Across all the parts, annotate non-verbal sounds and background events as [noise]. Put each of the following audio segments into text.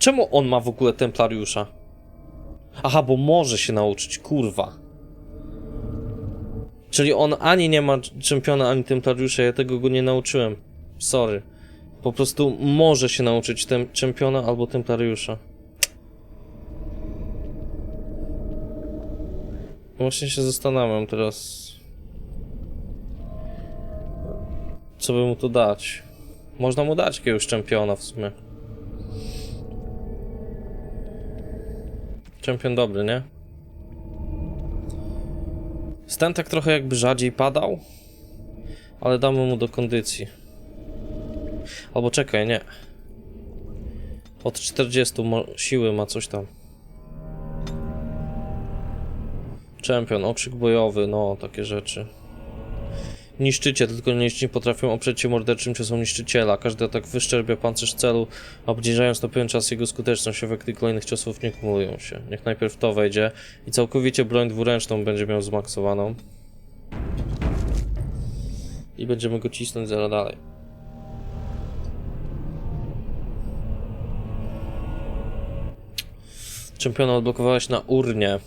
Czemu on ma w ogóle templariusza? Aha, bo może się nauczyć, kurwa. Czyli on ani nie ma czempiona, ani templariusza, ja tego go nie nauczyłem. Sorry. Po prostu może się nauczyć tem czempiona albo templariusza. Właśnie się zastanawiam teraz. Co by mu tu dać? Można mu dać jakiegoś czempiona w sumie. Czempion dobry, nie? Stan tak trochę jakby rzadziej padał, ale damy mu do kondycji. Albo czekaj, nie. Od 40 mo- siły ma coś tam. Czempion, okrzyk bojowy, no takie rzeczy. Niszczycie, tylko niszczyć potrafią oprzeć się morderczym ciosom niszczyciela. Każdy atak wyszczerbia pancerz celu, obniżając na pewien czas jego skuteczność. Efekty kolejnych ciosów nie kumulują się. Niech najpierw to wejdzie i całkowicie broń dwuręczną będzie miał zmaksowaną. I będziemy go cisnąć zaraz dalej. Czempiona odblokowałeś na urnie.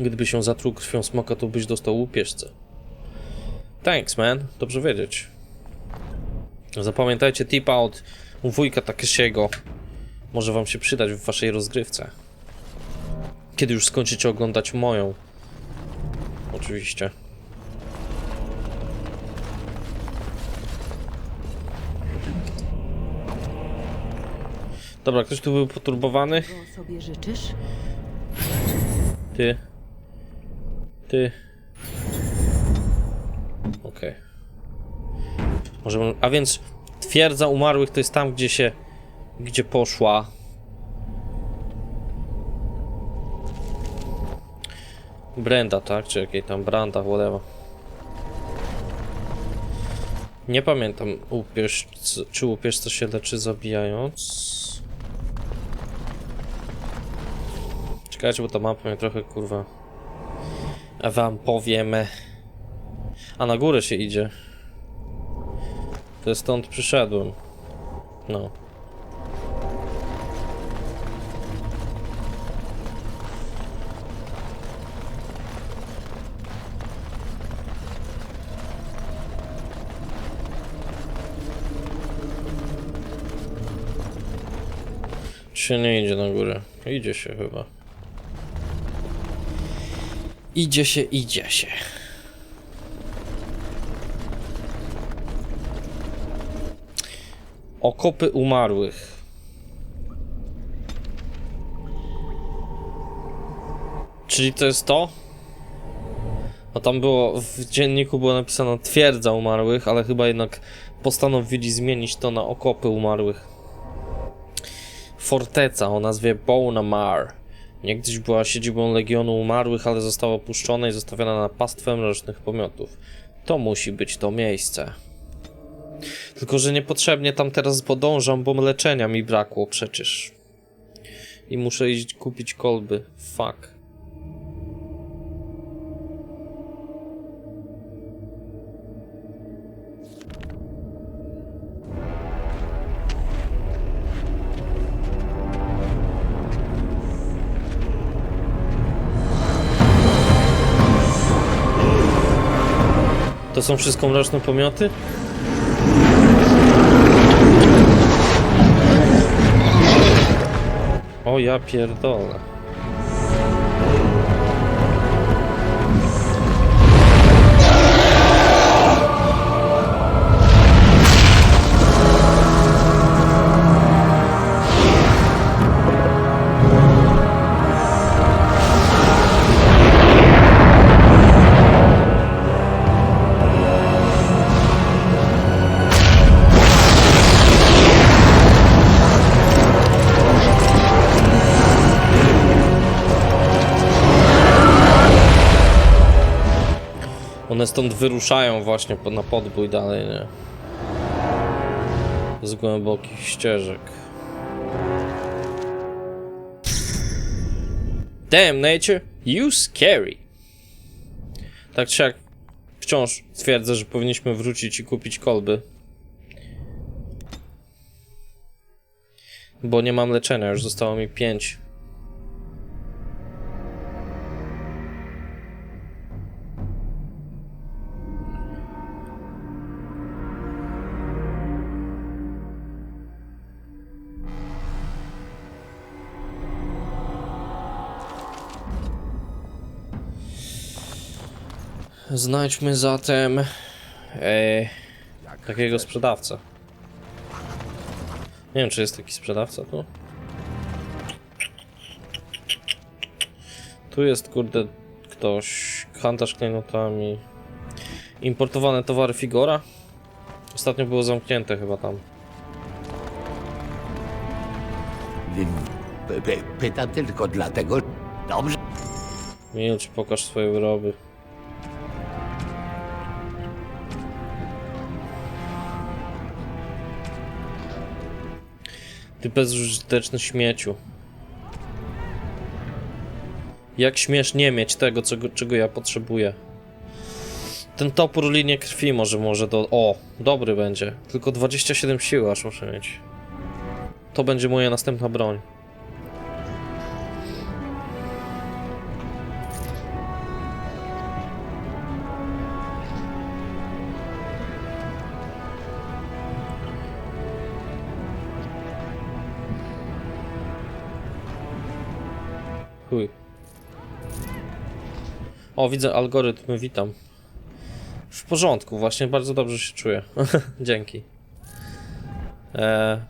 Gdyby się zatruł krwią smoka, to byś dostał łupieżce. Thanks, man. Dobrze wiedzieć. Zapamiętajcie tipa od wujka Takeshiego. Może wam się przydać w waszej rozgrywce. Kiedy już skończycie oglądać moją. Oczywiście. Dobra, ktoś tu był poturbowany? Ty. Ty. Okej. Możemy. A więc twierdza umarłych to jest tam, gdzie się. gdzie poszła. Brenda, tak? Czy jakiej tam Branda, whatever. Nie pamiętam, upierz, czy upierzca się leczy zabijając. Czekajcie, bo ta mapa mnie trochę kurwa. Wam powiem. A na górę się idzie. To stąd przyszedłem. No. Czy nie idzie na górę? Idzie się chyba. Idzie się, idzie się. Okopy umarłych. Czyli to jest to? No tam było, w dzienniku było napisane twierdza umarłych, ale chyba jednak postanowili zmienić to na okopy umarłych. Forteca o nazwie Bonamar. Niegdyś była siedzibą Legionu Umarłych, ale została opuszczona i zostawiona na pastwę mrocznych pomiotów. To musi być to miejsce. Tylko, że niepotrzebnie tam teraz podążam, bo leczenia mi brakło przecież. I muszę iść kupić kolby. Fuck. To są wszystko mroczne pomioty? O ja pierdolę. One stąd wyruszają właśnie na podbój dalej, nie? Z głębokich ścieżek. Damn nature, you scary. Tak czy jak wciąż twierdzę, że powinniśmy wrócić i kupić kolby. Bo nie mam leczenia, już zostało mi 5. Znajdźmy zatem e, takiego sprzedawcę. Nie wiem, czy jest taki sprzedawca tu. Tu jest, kurde, ktoś, handlarz klejnotami. Importowane towary Figora. Ostatnio było zamknięte chyba tam. Py- py- Pytam tylko dlatego. Dobrze. Milcz, pokaż swoje wyroby. Ty bezużyteczny śmieciu. Jak śmiesz nie mieć tego, czego, czego ja potrzebuję? Ten topór linię krwi może, może do... O, dobry będzie. Tylko 27 siły aż muszę mieć. To będzie moja następna broń. O, widzę algorytmy, witam. W porządku, właśnie bardzo dobrze się czuję. [laughs] Dzięki. Eee.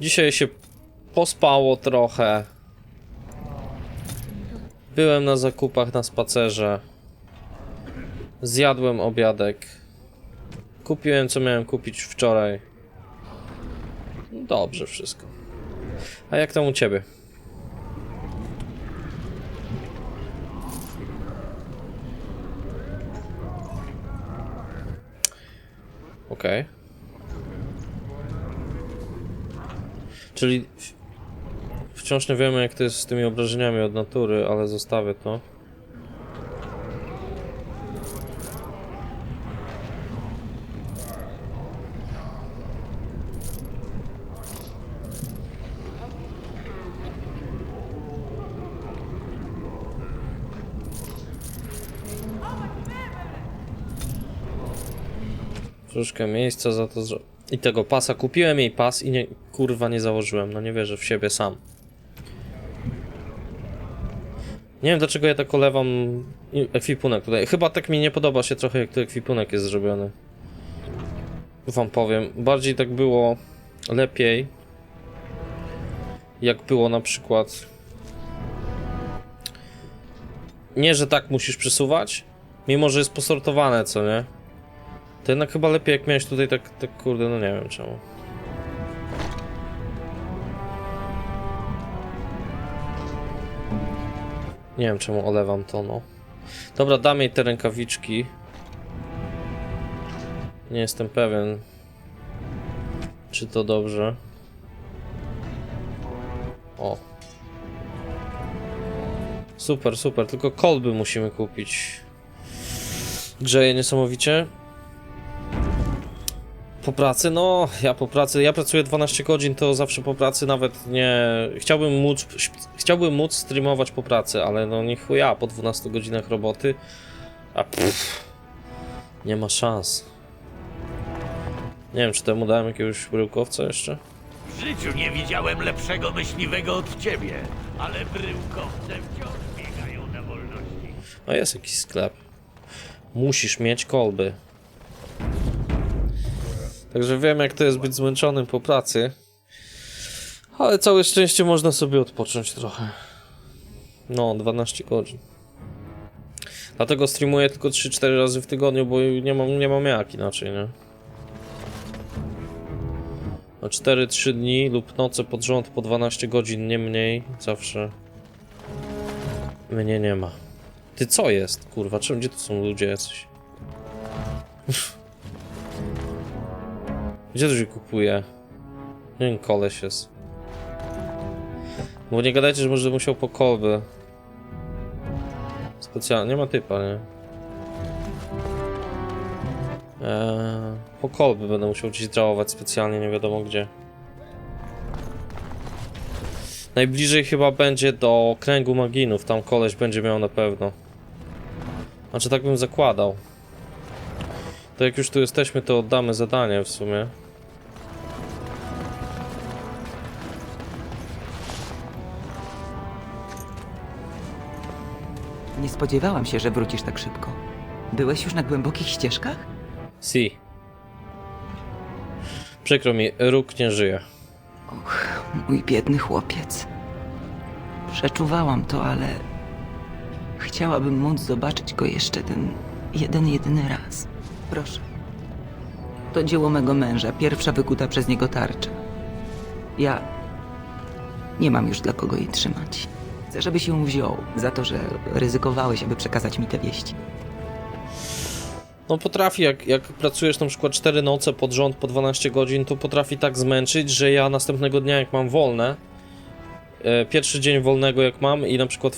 Dzisiaj się pospało trochę. Byłem na zakupach na spacerze. Zjadłem obiadek. Kupiłem co miałem kupić wczoraj. Dobrze wszystko. A jak tam u ciebie? Okej. Czyli w- wciąż nie wiemy jak to jest z tymi obrażeniami od natury, ale zostawię to. Troszkę miejsca za to zro... I tego pasa. Kupiłem jej pas i nie, kurwa nie założyłem. No nie wierzę w siebie sam. Nie wiem dlaczego ja tak olewam ekwipunek tutaj. Chyba tak mi nie podoba się trochę jak tu ekwipunek jest zrobiony. Wam powiem. Bardziej tak było lepiej. Jak było na przykład. Nie, że tak musisz przesuwać. Mimo, że jest posortowane, co nie? To jednak chyba lepiej jak miałeś tutaj tak, tak kurde, no nie wiem czemu. Nie wiem czemu olewam to, no. Dobra, dam jej te rękawiczki. Nie jestem pewien, czy to dobrze. O. Super, super, tylko kolby musimy kupić. Grzeje niesamowicie. Po pracy, no, ja po pracy, ja pracuję 12 godzin, to zawsze po pracy nawet nie... Chciałbym móc, chciałbym móc streamować po pracy, ale no nie chuja, po 12 godzinach roboty, a pff, nie ma szans. Nie wiem, czy temu dałem jakiegoś bryłkowca jeszcze? W życiu nie widziałem lepszego myśliwego od ciebie, ale bryłkowce wciąż biegają na wolności. No jest jakiś sklep. Musisz mieć kolby. Także wiem jak to jest być zmęczonym po pracy. Ale całe szczęście można sobie odpocząć trochę. No, 12 godzin. Dlatego streamuję tylko 3-4 razy w tygodniu, bo nie mam, nie mam jak inaczej, nie? No 4-3 dni lub noce pod rząd po 12 godzin, nie mniej, zawsze. Mnie nie ma. Ty co jest? Kurwa, czemu gdzie tu są ludzie jacyś? Gdzie to się kupuje? Nie wiem, koleś jest. Bo nie gadajcie, że może musiał po kolby. Specjalnie, nie ma typa, nie? Eee, po kolby będę musiał gdzieś drałować specjalnie, nie wiadomo gdzie. Najbliżej chyba będzie do kręgu maginów, tam koleś będzie miał na pewno. Znaczy tak bym zakładał. To jak już tu jesteśmy, to oddamy zadanie w sumie. Spodziewałam się, że wrócisz tak szybko. Byłeś już na głębokich ścieżkach? Si. Przykro mi, róg nie żyje. Mój biedny chłopiec. Przeczuwałam to, ale chciałabym móc zobaczyć go jeszcze ten jeden, jedyny raz. Proszę. To dzieło mego męża, pierwsza wykuta przez niego tarcza. Ja nie mam już dla kogo jej trzymać. Chcę, żebyś ją wziął za to, że ryzykowałeś, aby przekazać mi te wieści. No potrafi, jak, jak pracujesz na przykład 4 noce pod rząd po 12 godzin, to potrafi tak zmęczyć, że ja następnego dnia jak mam wolne, e, pierwszy dzień wolnego jak mam i na przykład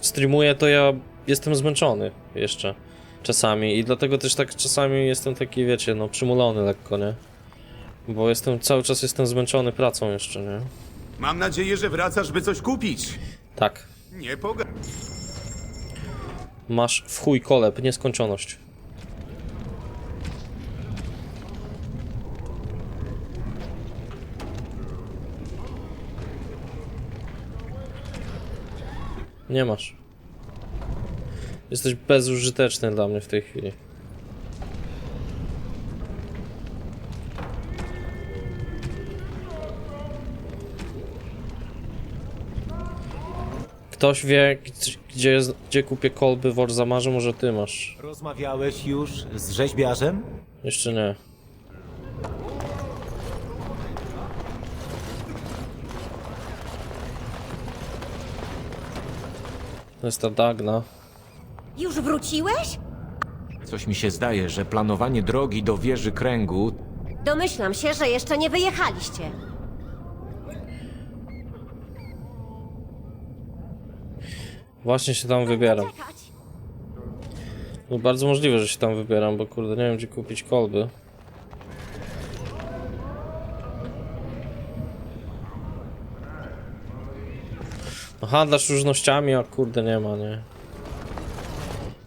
streamuję, to ja jestem zmęczony jeszcze czasami i dlatego też tak czasami jestem taki, wiecie, no przymulony lekko, nie? Bo jestem, cały czas jestem zmęczony pracą jeszcze, nie? Mam nadzieję, że wracasz, by coś kupić. Tak. Nie poga... Masz w chuj koleb, nieskończoność. Nie masz. Jesteś bezużyteczny dla mnie w tej chwili. Ktoś wie, gdzie- gdzie, gdzie kupię kolby w Orzamarze? Może ty masz. Rozmawiałeś już z rzeźbiarzem? Jeszcze nie. To jest ta Dagna. Już wróciłeś? Coś mi się zdaje, że planowanie drogi do wieży kręgu Domyślam się, że jeszcze nie wyjechaliście. Właśnie się tam wybieram. No bardzo możliwe, że się tam wybieram, bo kurde nie wiem gdzie kupić kolby. No handlarz różnościami, a kurde nie ma, nie.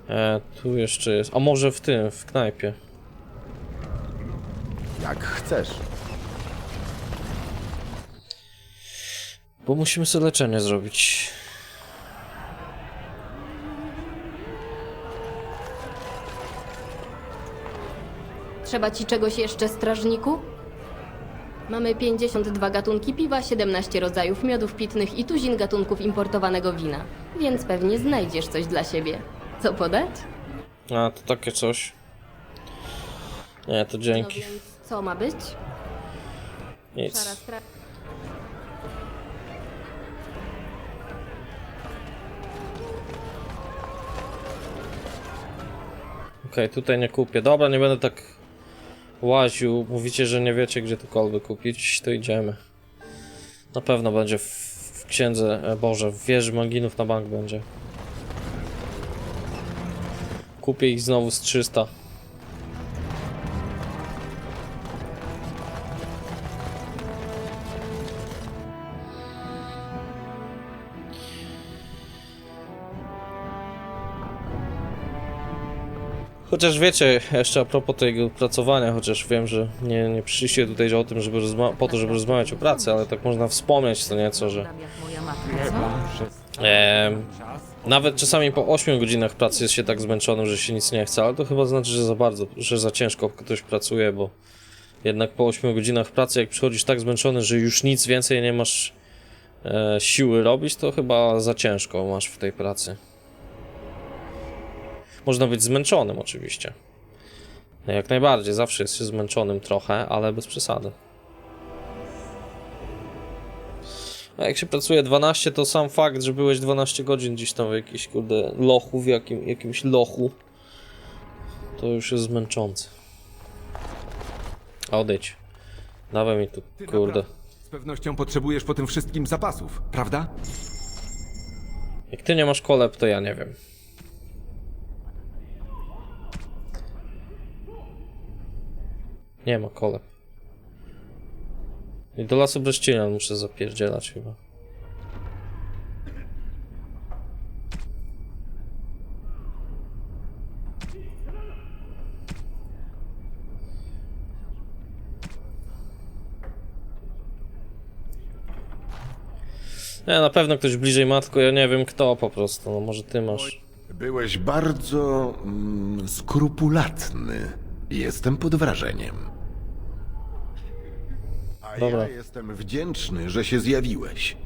E, tu jeszcze jest. A może w tym, w knajpie. Jak chcesz. Bo musimy sobie leczenie zrobić. Trzeba ci czegoś jeszcze, strażniku? Mamy 52 gatunki piwa, 17 rodzajów miodów pitnych i tuzin gatunków importowanego wina. Więc pewnie znajdziesz coś dla siebie. Co podać? A, to takie coś. Nie, to No dzięki. więc co ma być? Szara Nic. stra... Okej, tutaj nie kupię. Dobra, nie będę tak łaził. Mówicie, że nie wiecie, gdzie tu kolby kupić, to idziemy. Na pewno będzie w, w księdze, e, Boże, w wieży maginów na bank będzie. Kupię ich znowu z 300. Chociaż wiecie, jeszcze a propos tego pracowania, chociaż wiem, że nie, nie przyszliście tutaj o tym, żeby po to, żeby rozmawiać o pracy, ale tak można wspomnieć co nieco, że em, nawet czasami po 8 godzinach pracy jest się tak zmęczonym, że się nic nie chce, ale to chyba znaczy, że za bardzo, że za ciężko ktoś pracuje, bo jednak po 8 godzinach pracy, jak przychodzisz tak zmęczony, że już nic więcej nie masz e, siły robić, to chyba za ciężko masz w tej pracy. Można być zmęczonym oczywiście. Jak najbardziej, zawsze jest się zmęczonym trochę, ale bez przesady. A jak się pracuje 12, to sam fakt, że byłeś 12 godzin gdzieś tam w jakiś kurde lochu, w jakim, jakimś lochu, to już jest zmęczące. Odejdź. Dawaj mi tu, Ty kurde. naprawdę Z pewnością potrzebujesz po tym wszystkim zapasów, prawda? Jak ty nie masz koleb, to ja nie wiem. Nie ma koleb. I do lasu Breścielian muszę zapierdzielać chyba. Nie, na pewno ktoś bliżej matko, ja nie wiem kto po prostu, no może ty masz. Byłeś bardzo mm, skrupulatny. Jestem pod wrażeniem. A Dobra. ja jestem wdzięczny, że się zjawiłeś.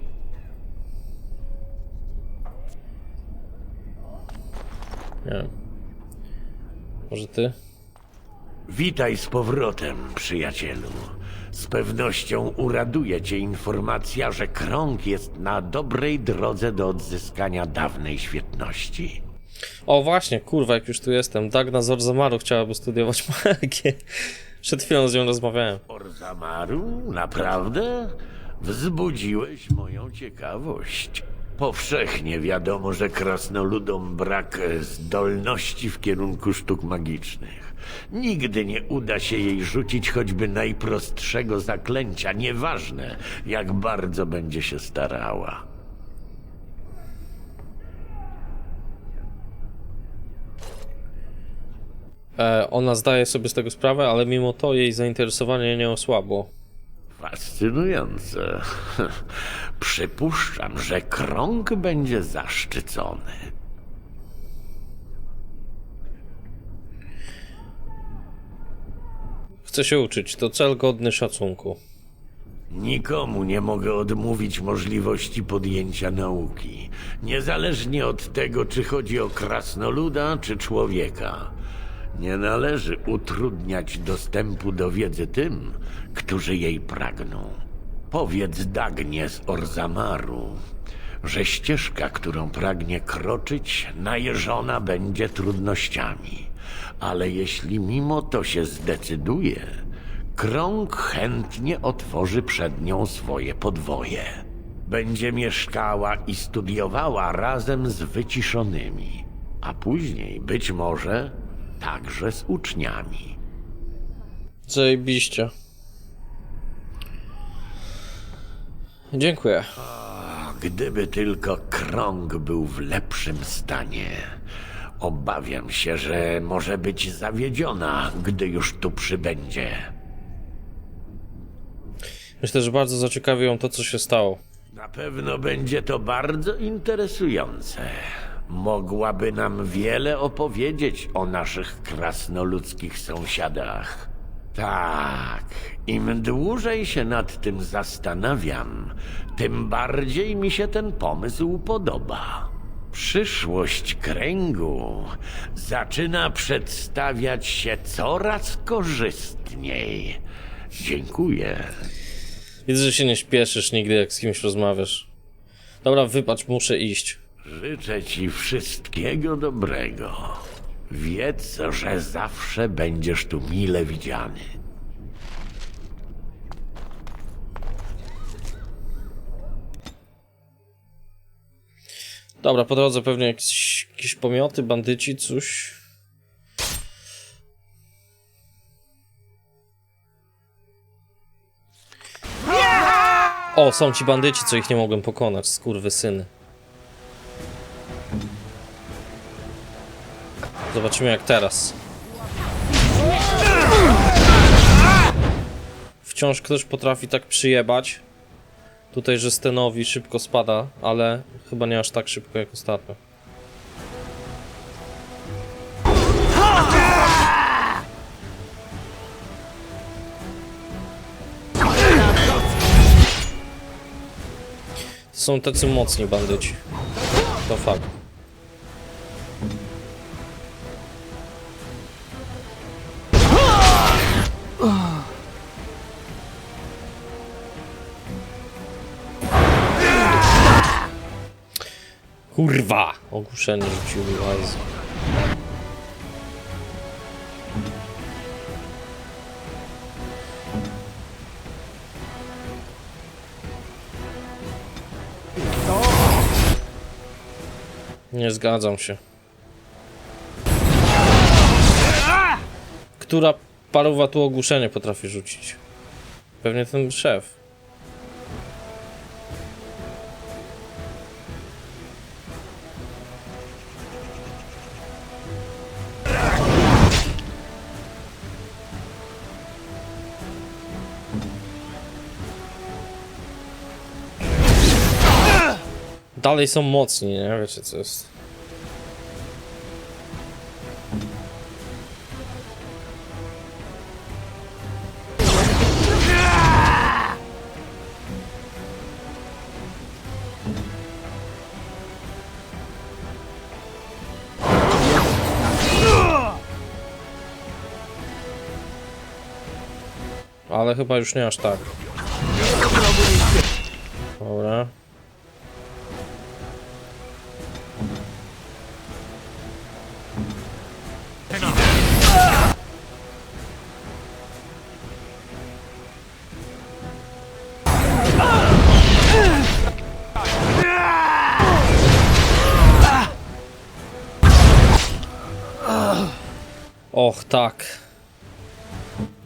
Nie wiem. Może ty? Witaj z powrotem, przyjacielu. Z pewnością uraduje cię informacja, że krąg jest na dobrej drodze do odzyskania dawnej świetności. O właśnie, kurwa, jak już tu jestem. Dagna z Orzamaru chciałaby studiować [laughs] magię. Przed chwilą z nią rozmawiałem. Orzamaru? Naprawdę? Wzbudziłeś moją ciekawość. Powszechnie wiadomo, że krasnoludom brak zdolności w kierunku sztuk magicznych. Nigdy nie uda się jej rzucić choćby najprostszego zaklęcia, nieważne jak bardzo będzie się starała. Ona zdaje sobie z tego sprawę, ale mimo to jej zainteresowanie nie osłabło. Fascynujące. [laughs] Przypuszczam, że krąg będzie zaszczycony. Chce się uczyć, to cel godny szacunku. Nikomu nie mogę odmówić możliwości podjęcia nauki, niezależnie od tego, czy chodzi o krasnoluda, czy człowieka. Nie należy utrudniać dostępu do wiedzy tym, którzy jej pragną. Powiedz Dagnie z Orzamaru, że ścieżka, którą pragnie kroczyć, najeżona będzie trudnościami. Ale jeśli mimo to się zdecyduje, krąg chętnie otworzy przed nią swoje podwoje. Będzie mieszkała i studiowała razem z wyciszonymi, a później być może także z uczniami. Zajebiście. Dziękuję. Gdyby tylko krąg był w lepszym stanie. Obawiam się, że może być zawiedziona, gdy już tu przybędzie. Myślę, że bardzo zaciekawi ją to, co się stało. Na pewno będzie to bardzo interesujące. Mogłaby nam wiele opowiedzieć o naszych krasnoludzkich sąsiadach. Tak, im dłużej się nad tym zastanawiam, tym bardziej mi się ten pomysł podoba. Przyszłość kręgu zaczyna przedstawiać się coraz korzystniej. Dziękuję. Widzę, że się nie śpieszysz nigdy, jak z kimś rozmawiasz. Dobra, wypacz, muszę iść. Życzę ci wszystkiego dobrego. Wiedz, że zawsze będziesz tu mile widziany. Dobra, po drodze pewnie jakieś, jakieś pomioty, bandyci, coś. O, są ci bandyci, co ich nie mogłem pokonać, skurwy syny. Zobaczymy jak teraz. Wciąż ktoś potrafi tak przyjebać. Tutaj, że Stenowi szybko spada, ale chyba nie aż tak szybko jak ostatnio. Są tacy mocni bandyci. To fakt. Kurwa! Ogłuszenie rzucił mi łajzy. Nie zgadzam się. Która paruwa tu ogłuszenie potrafi rzucić. Pewnie ten szef. Dalej są mocni, nie? Wiecie co jest. Ale chyba już nie aż tak.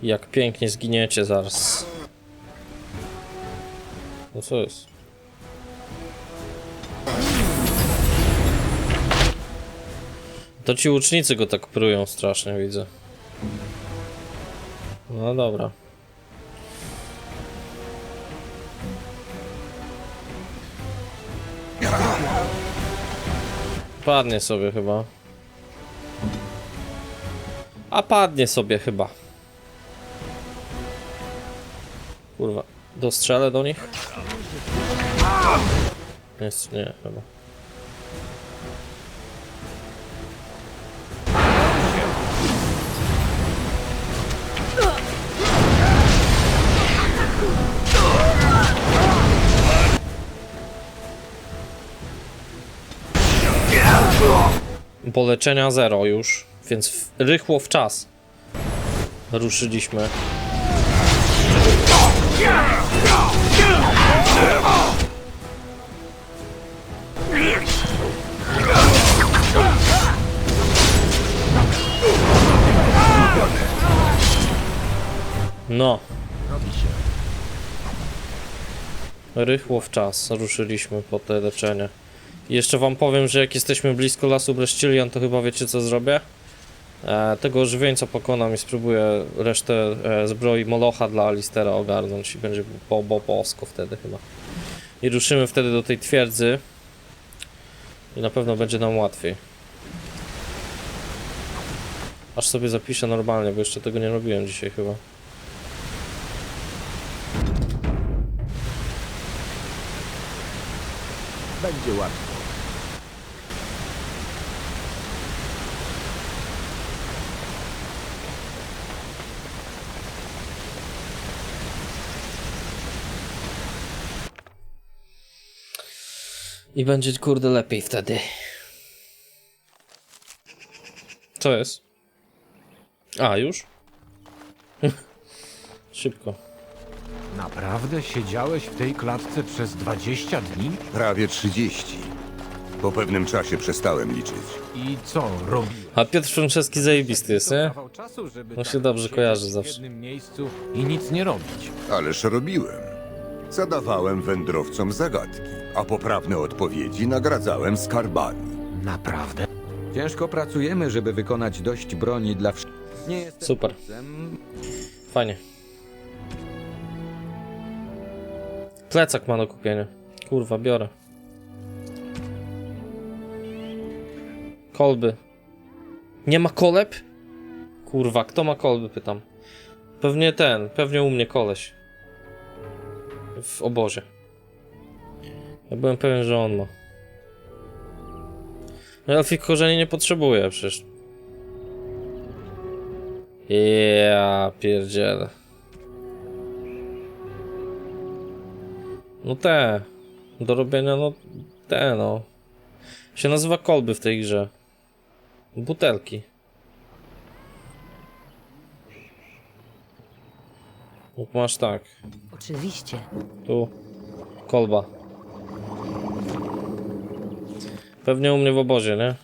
Jak pięknie zginiecie zaraz. No co jest? To ci łucznicy go tak prują strasznie, widzę. No dobra. Padnie sobie chyba. A padnie sobie chyba. Kurwa, dostrzelę do nich? Jest, nie, chyba. Bo leczenia zero już, więc rychło w czas ruszyliśmy. No. Rychło w czas ruszyliśmy po te leczenie. Jeszcze wam powiem, że jak jesteśmy blisko lasu Breszcilian, to chyba wiecie co zrobię? E, tego ożywieńca pokonam i spróbuję resztę e, zbroi Molocha dla Alistera ogarnąć i będzie po, po bosko wtedy chyba. I ruszymy wtedy do tej twierdzy. I na pewno będzie nam łatwiej. Aż sobie zapiszę normalnie, bo jeszcze tego nie robiłem dzisiaj chyba. Będzie łatwo. I będzie kurde lepiej wtedy. Co jest? A, już? [laughs] Szybko. Naprawdę siedziałeś w tej klatce przez 20 dni? Prawie 30. Po pewnym czasie przestałem liczyć. I co robiłeś? A Piotr Franceski zajebisty jest, nie? Kawał czasu, żeby No się tak dobrze siedzieć kojarzy w zawsze. jednym miejscu i nic nie robić. Ależ robiłem. Zadawałem wędrowcom zagadki, a poprawne odpowiedzi nagradzałem skarbami. Naprawdę? Ciężko pracujemy, żeby wykonać dość broni dla wszystkich. Nie jestem Super. kupcem. Fajnie. Plecak ma do kupienia. Kurwa, biorę. Kolby. Nie ma koleb? Kurwa, kto ma kolby, pytam. Pewnie ten, pewnie u mnie koleś. W obozie. Ja byłem pewien, że on ma. No Elfik korzeni nie potrzebuje przecież. Ja pierdzielę. No te. Do robienia, no te, no. Się nazywa kolby w tej grze. Butelki. No masz tak. Oczywiście. Tu. Kolba. Pewnie u mnie w obozie, nie?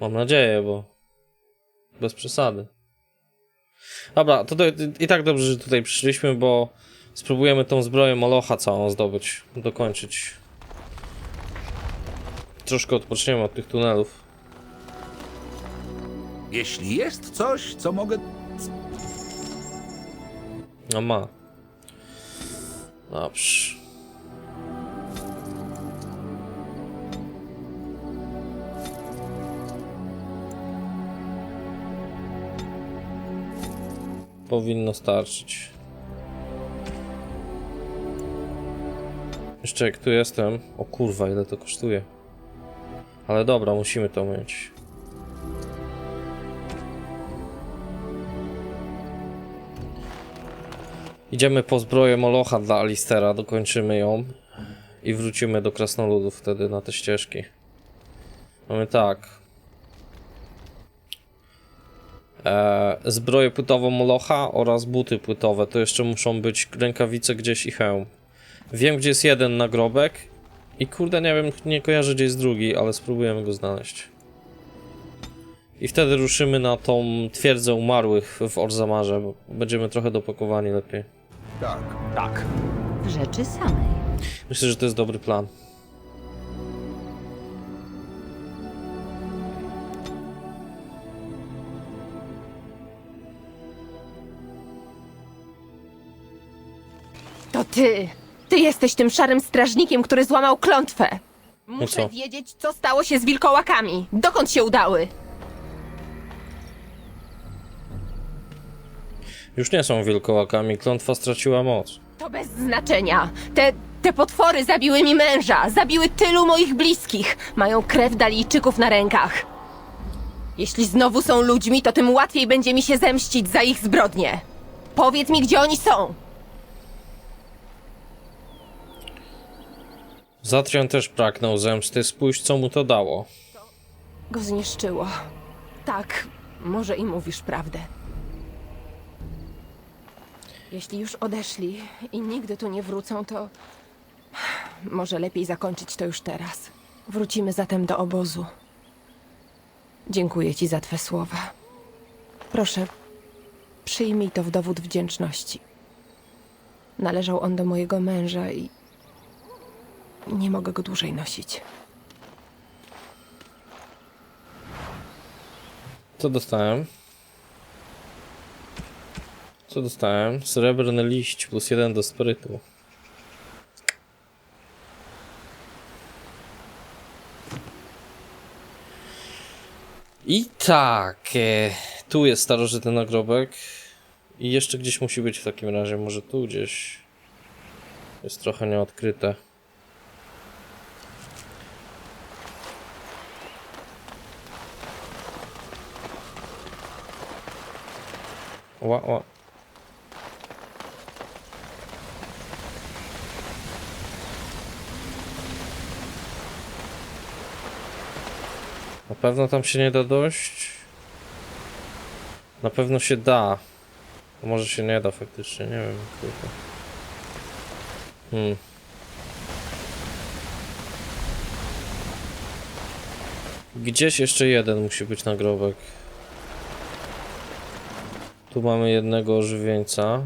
Mam nadzieję, bo... Bez przesady. Dobra, to, to i tak dobrze, że tutaj przyszliśmy, bo spróbujemy tą zbroję Molocha całą zdobyć, dokończyć. Troszkę odpoczniemy od tych tunelów. Jeśli jest coś, co mogę No ma. Dobrze. Powinno starczyć. Jeszcze jak tu jestem. O kurwa, ile to kosztuje. Ale dobra, musimy to mieć. Idziemy po zbroję Molocha dla Alistera, dokończymy ją i wrócimy do Krasnoludów wtedy na te ścieżki. Mamy tak. Eee, zbroję płytową Molocha oraz buty płytowe. To jeszcze muszą być rękawice gdzieś i hełm. Wiem gdzie jest jeden nagrobek i kurde nie wiem, nie kojarzę gdzie jest drugi, ale spróbujemy go znaleźć. I wtedy ruszymy na tą twierdzę umarłych w Orzamarze, bo będziemy trochę dopakowani lepiej. Tak. Tak. W rzeczy samej. Myślę, że to jest dobry plan. Ty! Ty jesteś tym szarym strażnikiem, który złamał klątwę! Muszę co? wiedzieć, co stało się z wilkołakami. Dokąd się udały? Już nie są wilkołakami, klątwa straciła moc. To bez znaczenia. Te, te potwory zabiły mi męża, zabiły tylu moich bliskich. Mają krew dalijczyków na rękach. Jeśli znowu są ludźmi, to tym łatwiej będzie mi się zemścić za ich zbrodnie. Powiedz mi, gdzie oni są. Zatrion też pragnął zemsty, spójrz co mu to dało. Go zniszczyło. Tak, może i mówisz prawdę. Jeśli już odeszli i nigdy tu nie wrócą, to może lepiej zakończyć to już teraz. Wrócimy zatem do obozu. Dziękuję ci za twe słowa. Proszę, przyjmij to w dowód wdzięczności. Należał on do mojego męża i nie mogę go dłużej nosić. Co dostałem? Co dostałem? Srebrny liść plus jeden do sprytu. I tak, e, tu jest starożytny nagrobek. I jeszcze gdzieś musi być w takim razie, może tu gdzieś. Jest trochę nieodkryte. Na pewno tam się nie da dojść. Na pewno się da. Może się nie da faktycznie, nie wiem. Hmm. Gdzieś jeszcze jeden musi być nagrobek. Tu mamy jednego ożywieńca.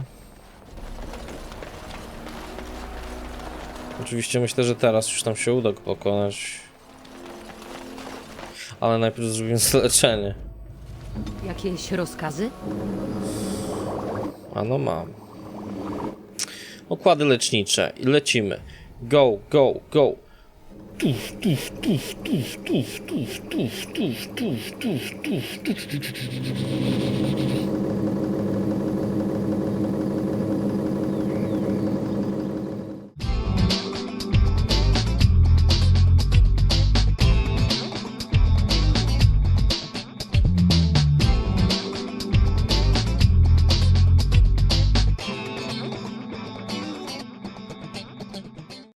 Oczywiście myślę, że teraz już nam się uda go pokonać. Ale najpierw zrobimy leczenie. Jakieś rozkazy? A no mam. Okłady lecznicze i lecimy. Go, go, go. Tuf, tuf, tuf, tuf, tuf, tuf, tuf, tuf, tuf, tuf, tuf, tuf, tuf, tuf, tuf, tuf.